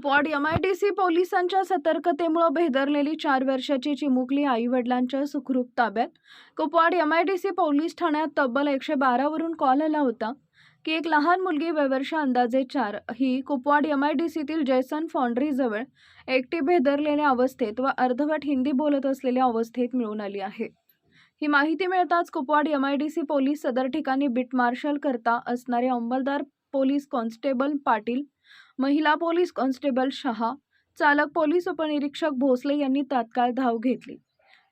Kupwad MIDC पोलिसांच्या सतर्कतेमुळे भेदरलेली चार वर्षाची चिमुकली आई वडिलांच्या सुखरूप ताब्यात. कुपवाड एमआयडीसी पोलीस ठाण्यात तब्बल एकशे बारावरून कॉल आला होता. की एक लहान मुलगी वयवर्ष अंदाजे चार. ही कुपवाड एमआयडीसीतील जयसन फॉन्ड्रीजवळ एकटी भेदरलेल्या अवस्थेत व अर्धवट हिंदी बोलत असलेल्या अवस्थेत मिळून आली आहे. ही माहिती मिळताच Kupwad M I D C police सदर ठिकाणी बीट मार्शल करता असणारे अंमलदार पोलीस कॉन्स्टेबल पाटील महिला पोलीस कॉन्स्टेबल शहा चालक पोलीस उपनिरीक्षक भोसले यांनी तात्काळ धाव घेतली.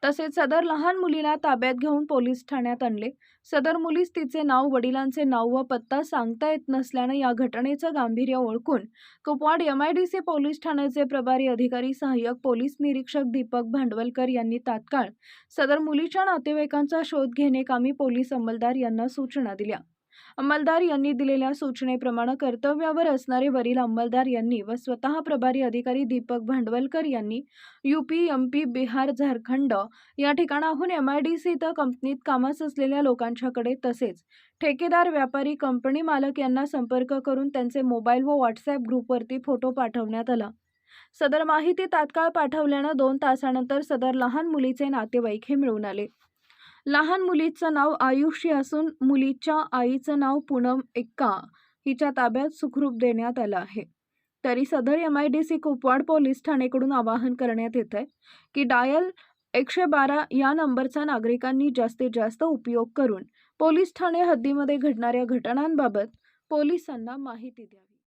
तसेच सदर लहान मुलीला ताब्यात घेऊन पोलीस ठाण्यात आणले. सदर मुलीस तिचे नाव वडिलांचे नाव व पत्ता सांगता येत नसल्यानं या घटनेचं गांभीर्य ओळखून Kupwad M I D C police ठाण्याचे प्रभारी अधिकारी सहाय्यक पोलीस निरीक्षक दीपक भांडवलकर यांनी तात्काळ सदर मुलीच्या नातेवाईकांचा शोध घेणे कामी पोलीस अंमलदार यांना सूचना दिल्या. अंमलदार यांनी दिलेल्या सूचनेप्रमाणे कर्तव्यावर असणारे वरील अंमलदार यांनी व स्वतः प्रभारी अधिकारी दीपक भांडवलकर यांनी यूपी एमपी बिहार झारखंड या ठिकाणाहून एम आय डी सी इथं कंपनीत कामास असलेल्या लोकांच्याकडे तसेच ठेकेदार व्यापारी कंपनी मालक यांना संपर्क करून त्यांचे मोबाईल व व्हॉट्सॲप ग्रुपवरती फोटो पाठवण्यात आला. सदर माहिती तात्काळ पाठवल्यानं दोन तासानंतर सदर लहान मुलीचे नातेवाईक हे मिळून आले. लहान मुलीचं नाव आयुषी असून मुलीच्या आईचं नाव पूनम एक्का हिच्या ताब्यात सुखरूप देण्यात आलं आहे. तरी सदर M I D C Kupwad police ठाणेकडून आवाहन करण्यात येत आहे की डायल एकशे बारा या नंबरचा नागरिकांनी जास्तीत जास्त उपयोग करून पोलीस ठाणे हद्दीमध्ये घडणाऱ्या घटनांबाबत पोलिसांना माहिती द्यावी.